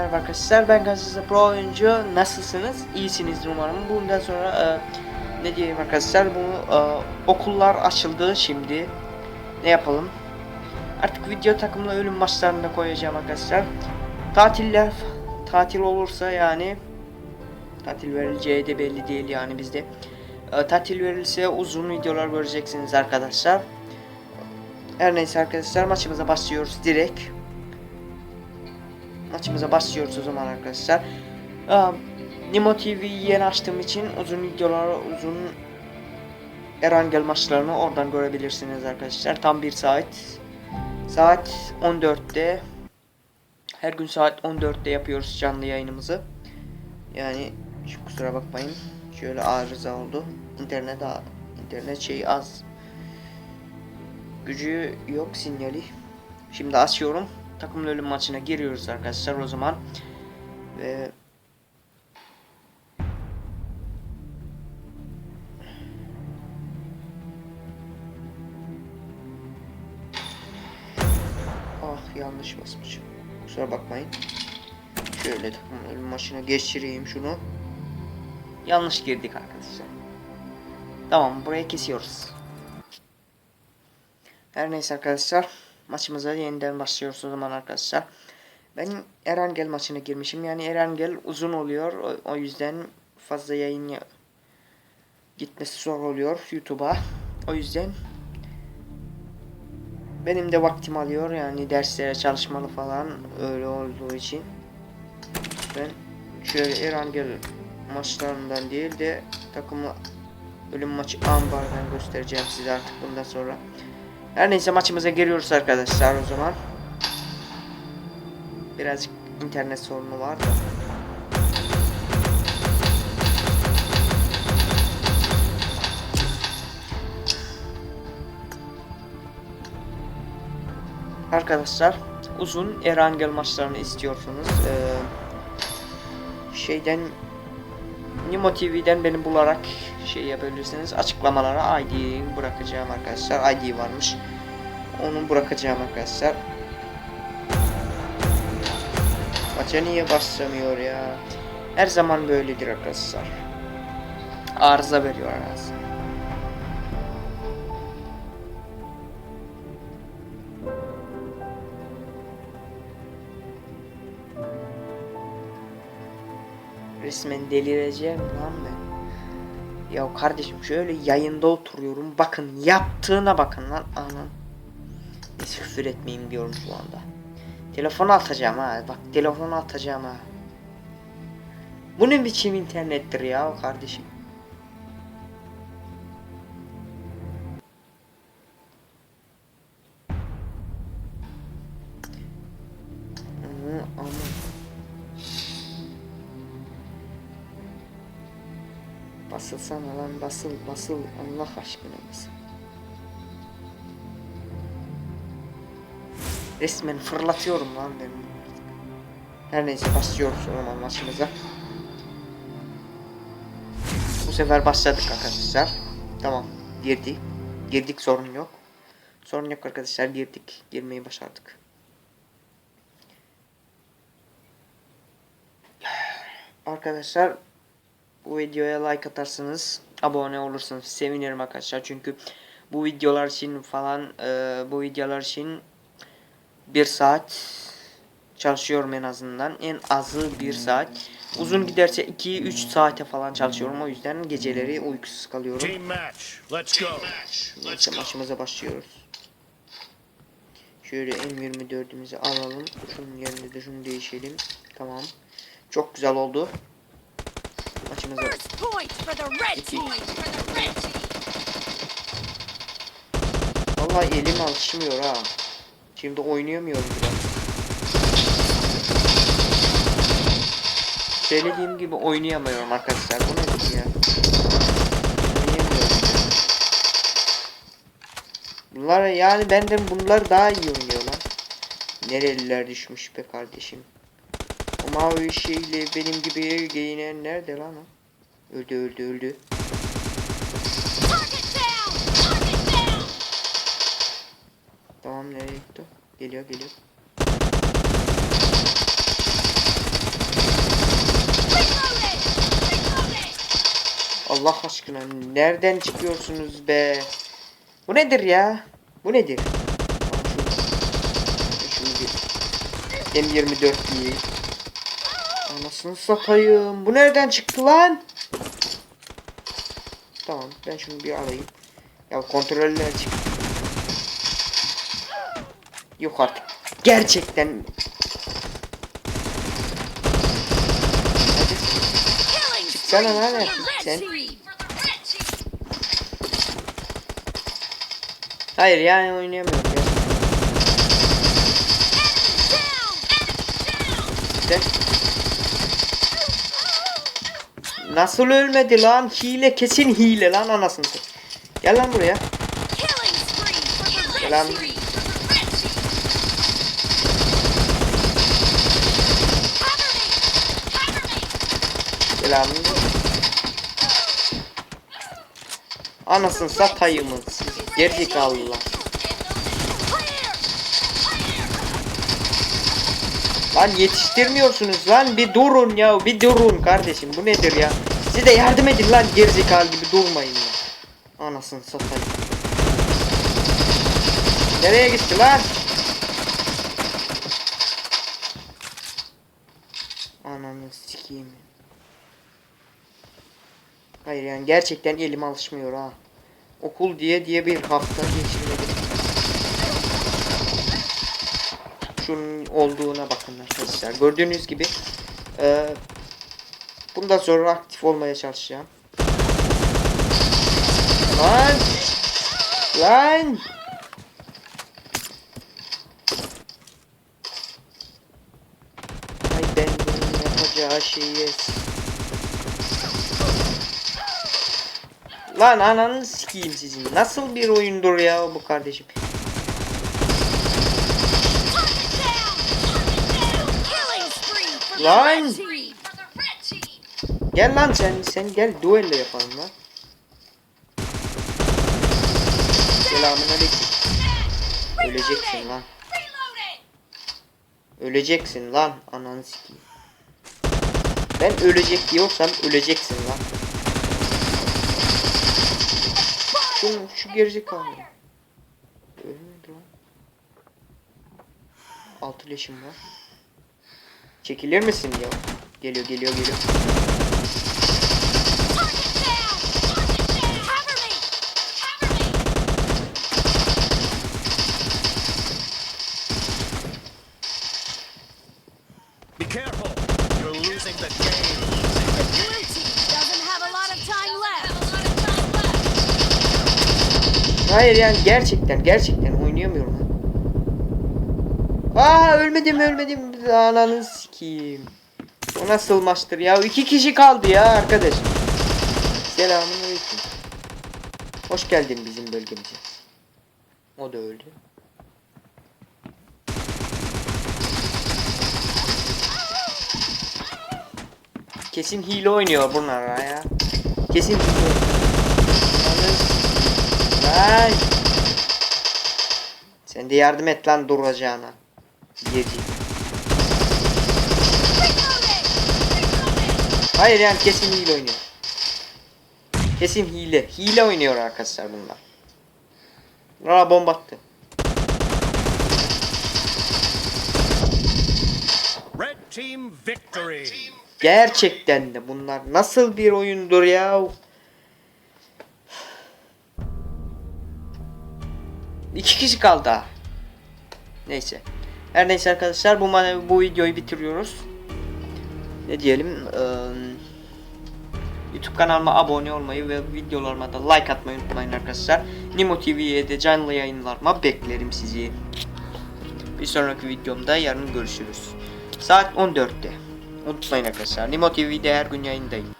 Merhaba arkadaşlar ben Gazetesi Pro oyuncu nasılsınız? İyisinizdir umarım. Bundan sonra e, ne diyeyim arkadaşlar bu e, okullar açıldı şimdi. Ne yapalım? Artık video takımla ölüm maçlarını da koyacağım arkadaşlar. Tatiller tatil olursa yani tatil verileceği de belli değil yani bizde. E, tatil verilse uzun videolar göreceksiniz arkadaşlar. Her neyse arkadaşlar maçımıza başlıyoruz direkt maçımıza başlıyoruz o zaman arkadaşlar. Aa, Nimo TV'yi yeni açtığım için uzun videolar, uzun Erangel maçlarını oradan görebilirsiniz arkadaşlar. Tam bir saat. Saat 14'te. Her gün saat 14'te yapıyoruz canlı yayınımızı. Yani kusura bakmayın. Şöyle arıza oldu. İnternet internet şeyi az. Gücü yok sinyali. Şimdi açıyorum takım ölüm maçına giriyoruz arkadaşlar o zaman. Ve Ah yanlış basmışım. Kusura bakmayın. Şöyle takım ölüm maçına geçireyim şunu. Yanlış girdik arkadaşlar. Tamam buraya kesiyoruz. Her neyse arkadaşlar maçımıza yeniden başlıyoruz o zaman arkadaşlar. Ben Erangel maçına girmişim. Yani Erangel uzun oluyor. O, yüzden fazla yayın ya gitmesi zor oluyor YouTube'a. O yüzden benim de vaktim alıyor. Yani derslere çalışmalı falan öyle olduğu için ben şöyle Erangel maçlarından değil de takımı ölüm maçı ambardan göstereceğim size artık bundan sonra. Her neyse maçımıza giriyoruz arkadaşlar o zaman. Birazcık internet sorunu var da. Arkadaşlar uzun Erangel maçlarını istiyorsunuz. Ee, şeyden Nimo TV'den beni bularak şey yapabilirsiniz. Açıklamalara ID bırakacağım arkadaşlar. ID varmış. Onu bırakacağım arkadaşlar. Maça niye başlamıyor ya? Her zaman böyledir arkadaşlar. Arıza veriyor arası. Resmen delireceğim lan ben. Ya kardeşim şöyle yayında oturuyorum. Bakın yaptığına bakın lan. Anan. Neyse küfür etmeyeyim diyorum şu anda. Telefonu atacağım ha. Bak telefonu atacağım ha. Bu ne biçim internettir ya kardeşim. Basılsana lan basıl basıl Allah aşkına basıl. Resmen fırlatıyorum lan ben. Her neyse başlıyoruz o zaman maçımıza. Bu sefer başladık arkadaşlar. Tamam girdik. Girdik sorun yok. Sorun yok arkadaşlar girdik. Girmeyi başardık. Arkadaşlar bu videoya like atarsınız, abone olursanız sevinirim arkadaşlar. Çünkü bu videolar için falan e, bu videolar için bir saat çalışıyorum en azından. En azı bir saat. Uzun giderse 2-3 saate falan çalışıyorum. O yüzden geceleri uykusuz kalıyorum. Team match. Let's go. Neyse maçımıza başlıyoruz. Şöyle M24'ümüzü alalım. Şunun yerine de şunu değişelim. Tamam. Çok güzel oldu. Maçımıza First point for the red team. Vallahi elim alışmıyor ha. Şimdi oynayamıyorum biraz. Söylediğim gibi oynayamıyorum arkadaşlar. Bu nedir ya? Oynayamıyorum. Bunlar yani benden bunlar daha iyi oynuyorlar. Nereliler düşmüş be kardeşim mavi şeyle benim gibi yer nerede lan o? Öldü öldü öldü. Tamam nereye gitti? Geliyor geliyor. Allah aşkına nereden çıkıyorsunuz be? Bu nedir ya? Bu nedir? Şunu, şunu bir M24 diye. Anasını satayım. Bu nereden çıktı lan? Tamam ben şunu bir alayım. Ya kontroller çık. Yok artık. Gerçekten. Çıksana spree lan red sen. Hayır yani oynayamıyorum ya. Sen. Nasıl ölmedi lan? Hile kesin hile lan anasını. Gel lan buraya. Killing spree for the red Selam. team. Cover Lan yetiştirmiyorsunuz lan bir durun ya bir durun kardeşim bu nedir ya? Size de yardım edin lan gerizekalı gibi durmayın ya. Anasını satayım. Nereye gitti lan? Ananı sikeyim. Hayır yani gerçekten elim alışmıyor ha. Okul diye diye bir hafta geçirmedim. Şunun olduğuna bakın arkadaşlar. Gördüğünüz gibi eee bundan sonra aktif olmaya çalışacağım. Lan! Lan! Ay ben bunun yapacağı şeyi Lan ananı sikeyim sizin. Nasıl bir oyundur ya bu kardeşim? Killing spree for the Line. red team. For the red team. Gel lan sen sen gel duello yapalım lan. Selamun aleyküm. Öleceksin lan. Öleceksin lan ananı sikeyim. Ben ölecek diyorsam öleceksin lan. Şu, şu gerizekalı. Ölmedi lan. Altı leşim var. Çekilir misin ya? Geliyor geliyor geliyor. Hayır yani gerçekten gerçekten oynayamıyorum. Aa ölmedim ölmedim ananı sikeyim. O nasıl maçtır ya? İki kişi kaldı ya arkadaş. Selamun aleyküm. Hoş geldin bizim bölgemize. O da öldü. Kesin hile oynuyor bunlar ya. Kesin. Sen de yardım et lan duracağına. Gezi. Hayır yani kesin hile oynuyor. Kesin hile. Hile oynuyor arkadaşlar bunlar. Aa bomba attı. Red team victory. Gerçekten de bunlar nasıl bir oyundur ya? İki kişi kaldı. Neyse. Her neyse arkadaşlar bu bu videoyu bitiriyoruz. Ne diyelim? Eee, YouTube kanalıma abone olmayı ve videolarıma da like atmayı unutmayın arkadaşlar. Nimo TV'ye de canlı yayınlarıma beklerim sizi. Bir sonraki videomda yarın görüşürüz. Saat 14'te. Unutmayın arkadaşlar. Nimo TV'de her gün yayındayım.